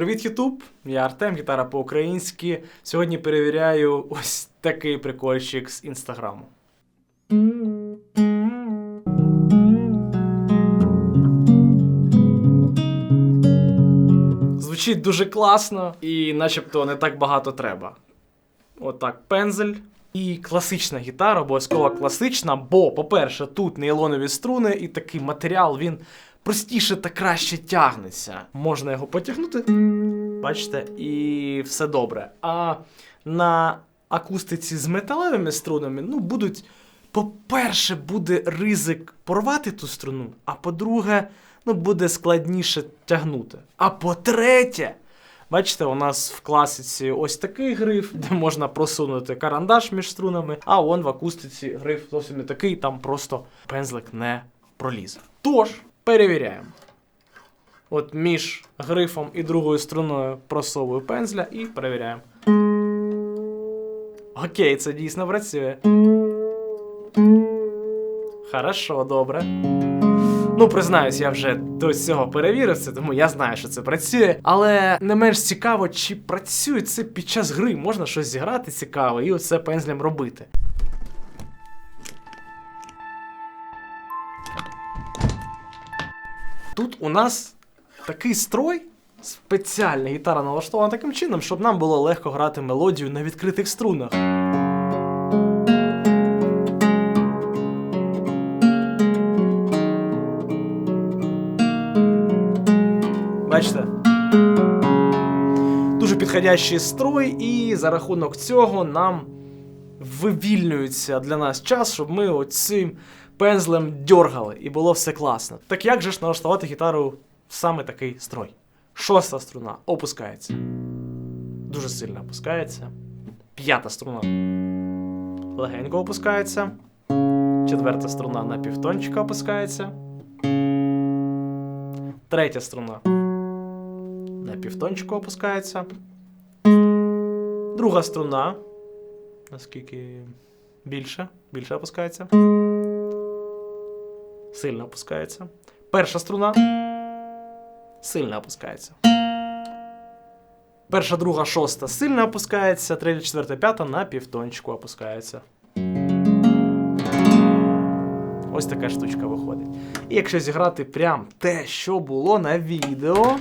Привіт, Ютуб! Я Артем, гітара по-українськи. Сьогодні перевіряю ось такий прикольчик з інстаграму. Звучить дуже класно і начебто не так багато треба. Отак, пензель. І класична гітара, обов'язково класична, бо, по-перше, тут нейлонові струни, і такий матеріал він простіше та краще тягнеться. Можна його потягнути, бачите, і все добре. А на акустиці з металевими струнами, ну, будуть, по-перше, буде ризик порвати ту струну, а по-друге, ну, буде складніше тягнути. А по-третє, Бачите, у нас в класиці ось такий гриф, де можна просунути карандаш між струнами, а он в акустиці гриф зовсім не такий, там просто пензлик не пролізе. Тож, перевіряємо. От між грифом і другою струною просовую пензля і перевіряємо. Окей, це дійсно працює. Хорошо, добре. Ну, признаюсь, я вже до цього перевірив це, тому я знаю, що це працює. Але не менш цікаво, чи працює це під час гри. Можна щось зіграти цікаве і оце пензлем робити. Тут у нас такий строй. Спеціальна гітара налаштована таким чином, щоб нам було легко грати мелодію на відкритих струнах. Бачите? Дуже підходящий строй, і за рахунок цього нам вивільнюється для нас час, щоб ми оцим пензлем дьоргали, і було все класно. Так як же ж налаштувати гітару в саме такий строй? Шоста струна опускається. Дуже сильно опускається. П'ята струна легенько опускається. Четверта струна на півтончика опускається. Третя струна на півтончику опускається. Друга струна. Наскільки більше, більше опускається. Сильно опускається. Перша струна. Сильно опускається. Перша, друга, шоста сильно опускається. Третя, четверта, п'ята на півтончику опускається. Ось така штучка виходить. І якщо зіграти прям те, що було на відео.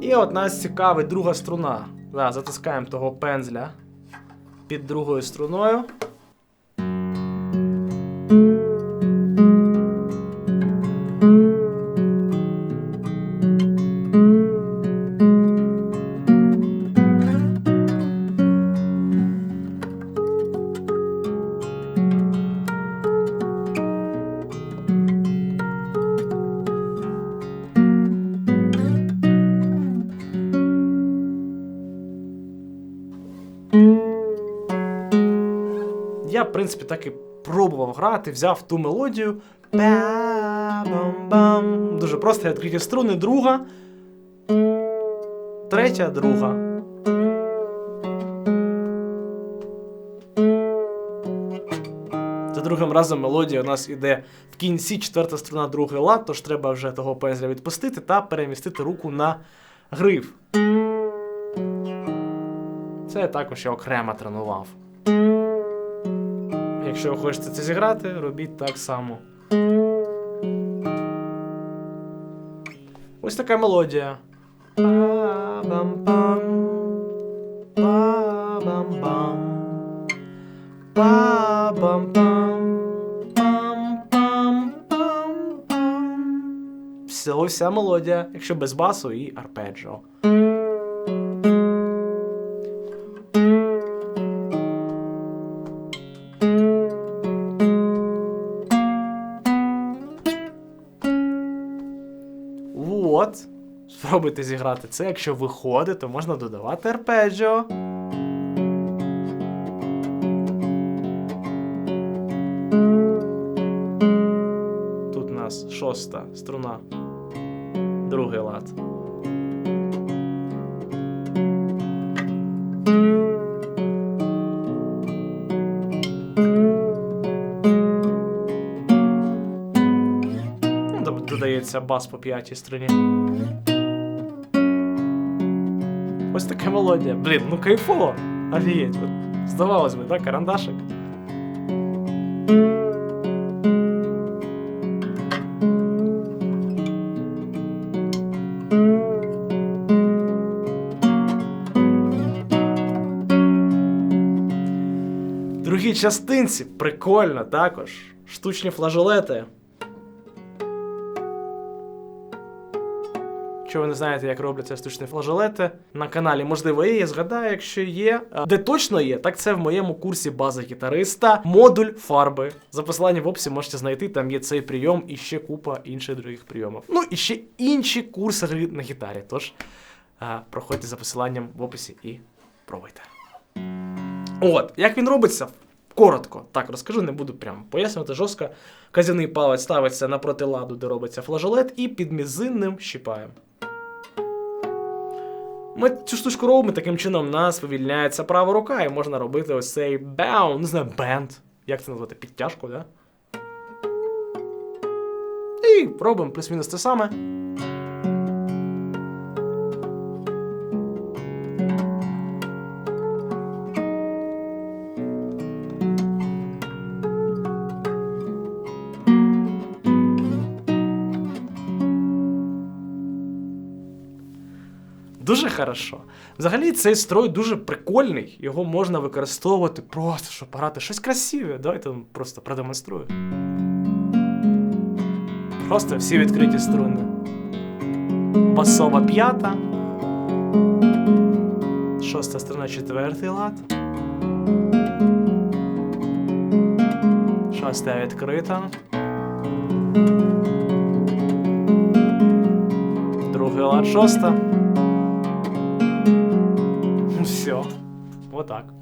І от нас цікавить друга струна. Да, затискаємо того пензля під другою струною. Я, в принципі, так і пробував грати, взяв ту мелодію. Ба-бам-бам. Дуже просто я відкриті струни, друга. Третя, друга. За другим разом мелодія у нас іде в кінці четверта струна, другий лад, тож треба вже того пензля відпустити та перемістити руку на гриф. Це я також я окремо тренував. Якщо ви хочете це зіграти, робіть так само. Ось така мелодія. Па-бам-пам. Па-бам-бам. Па-бам-пам. Пам-пам-пам-пам. Вся мелодія, якщо без басу і арпеджіо. От. Спробуйте зіграти це. Якщо виходить, то можна додавати арпеджіо. Тут у нас шоста струна. Другий лад. Грається бас по п'ятій струні. Ось така мелодія. Блін, ну кайфово. Офігеть. Здавалось би, так, карандашик. Частинці прикольно також. Штучні флажолети. Якщо ви не знаєте, як робляться штучні флажолети, на каналі, можливо, є, я згадаю, якщо є. Де точно є, так це в моєму курсі база гітариста, модуль фарби. За посиланням в описі можете знайти, там є цей прийом і ще купа інших других прийомів. Ну і ще інші курси на гітарі. Тож проходьте за посиланням в описі і пробуйте. От, як він робиться? Коротко, так розкажу, не буду прям пояснювати жорстко. Казяний палець ставиться напроти ладу, де робиться флажолет, і під мізинним щіпаємо. Ми цю штучку робимо, таким чином у нас вивільняється права рука, і можна робити ось цей бау, не знаю, бенд. Як це назвати? Підтяжку, да? І робимо плюс-мінус те саме. Дуже хорошо. Взагалі, цей строй дуже прикольний. Його можна використовувати просто, щоб грати щось красиве. Давайте просто продемонструю. Просто всі відкриті струни. Басова п'ята. Шоста струна, четвертий лад. Шоста відкрита. Другий лад шоста. Вот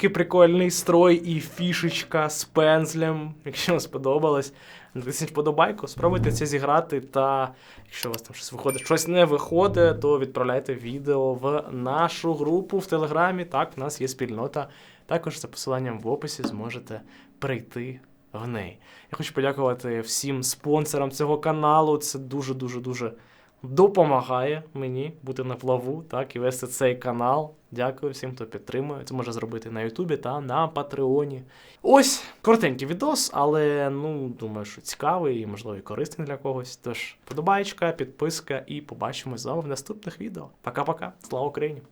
Такий прикольний строй і фішечка з пензлем. Якщо вам сподобалось, натисніть вподобайку, спробуйте це зіграти. Та якщо у вас там щось виходить, щось не виходить, то відправляйте відео в нашу групу в Телеграмі. Так, в нас є спільнота. Також за посиланням в описі зможете прийти в неї. Я хочу подякувати всім спонсорам цього каналу. Це дуже дуже дуже допомагає мені бути на плаву, так, і вести цей канал. Дякую всім, хто підтримує. Це може зробити на Ютубі та на Патреоні. Ось коротенький відос, але ну думаю, що цікавий і можливо і корисний для когось. Тож, подобаєчка, підписка, і побачимось з вами в наступних відео. Пока-пока. Слава Україні!